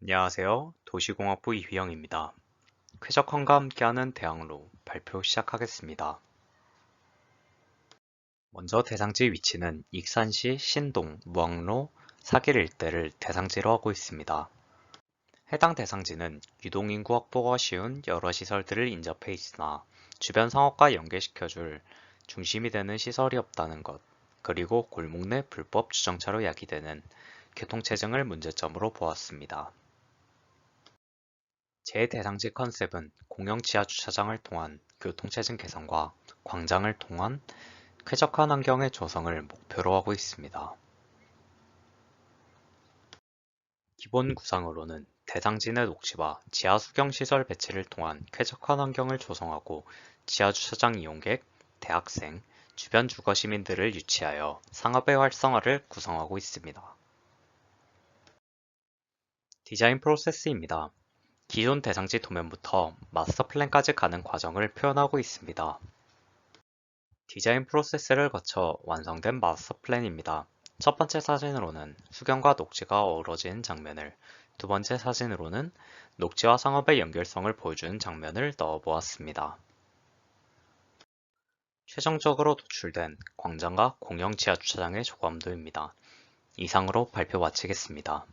안녕하세요. 도시공학부 이휘영입니다. 쾌적함과 함께하는 대학로 발표 시작하겠습니다. 먼저 대상지 위치는 익산시 신동, 무학로, 사길 일대를 대상지로 하고 있습니다. 해당 대상지는 유동인구 확보가 쉬운 여러 시설들을 인접해 있으나 주변 상업과 연계시켜줄 중심이 되는 시설이 없다는 것, 그리고 골목 내 불법 주정차로 야기되는 교통체증을 문제점으로 보았습니다. 제 대상지 컨셉은 공영 지하 주차장을 통한 교통체증 개선과 광장을 통한 쾌적한 환경의 조성을 목표로 하고 있습니다. 기본 구상으로는 대상지 내 녹지와 지하 수경시설 배치를 통한 쾌적한 환경을 조성하고 지하 주차장 이용객, 대학생, 주변 주거 시민들을 유치하여 상업의 활성화를 구성하고 있습니다. 디자인 프로세스입니다. 기존 대상지 도면부터 마스터 플랜까지 가는 과정을 표현하고 있습니다. 디자인 프로세스를 거쳐 완성된 마스터 플랜입니다. 첫 번째 사진으로는 수경과 녹지가 어우러진 장면을, 두 번째 사진으로는 녹지와 상업의 연결성을 보여주는 장면을 넣어보았습니다. 최종적으로 도출된 광장과 공영 지하주차장의 조감도입니다. 이상으로 발표 마치겠습니다.